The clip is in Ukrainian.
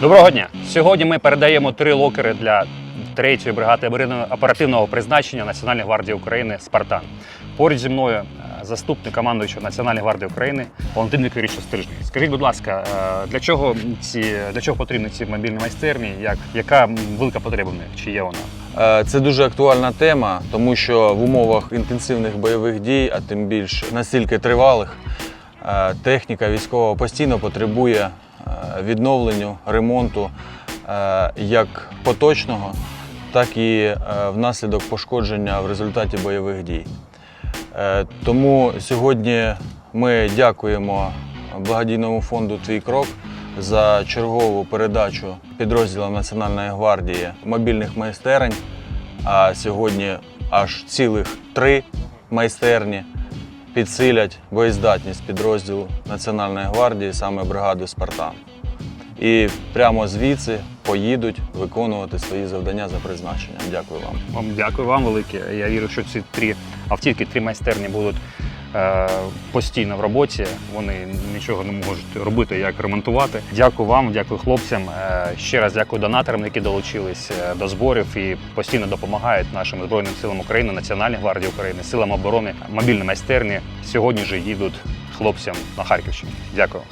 Доброго дня! Сьогодні ми передаємо три локери для 3-ї бригади оперативного призначення Національної гвардії України Спартан. Поруч зі мною е, заступник командуючого Національної гвардії України Валентин Вікторович Стрижний. Скажіть, будь ласка, е, для чого ці для чого потрібні ці мобільні майстерні? Як яка велика потреба в них? Чи є вона? Е, Це дуже актуальна тема, тому що в умовах інтенсивних бойових дій, а тим більш настільки тривалих, техніка військова постійно потребує відновленню, ремонту е, як поточного, так і е, внаслідок пошкодження в результаті бойових дій. Е, Тому сьогодні ми дякуємо благодійному фонду Твій крок за чергову передачу підрозділам Національної гвардії мобільних майстерень. А сьогодні аж цілих три майстерні підсилять боєздатність підрозділу Національної гвардії, саме бригади Спартан. І прямо звідси поїдуть виконувати свої завдання за призначенням. Дякую вам. Вам дякую вам велике. Я вірю, що ці три автівки, три майстерні будуть е, постійно в роботі. Вони нічого не можуть робити, як ремонтувати. Дякую вам, дякую хлопцям. Е, ще раз дякую донаторам, які долучились е, до зборів і постійно допомагають нашим збройним силам України, Національній гвардії України, силам оборони, мобільні майстерні. Сьогодні ж їдуть хлопцям на Харківщину. Дякую.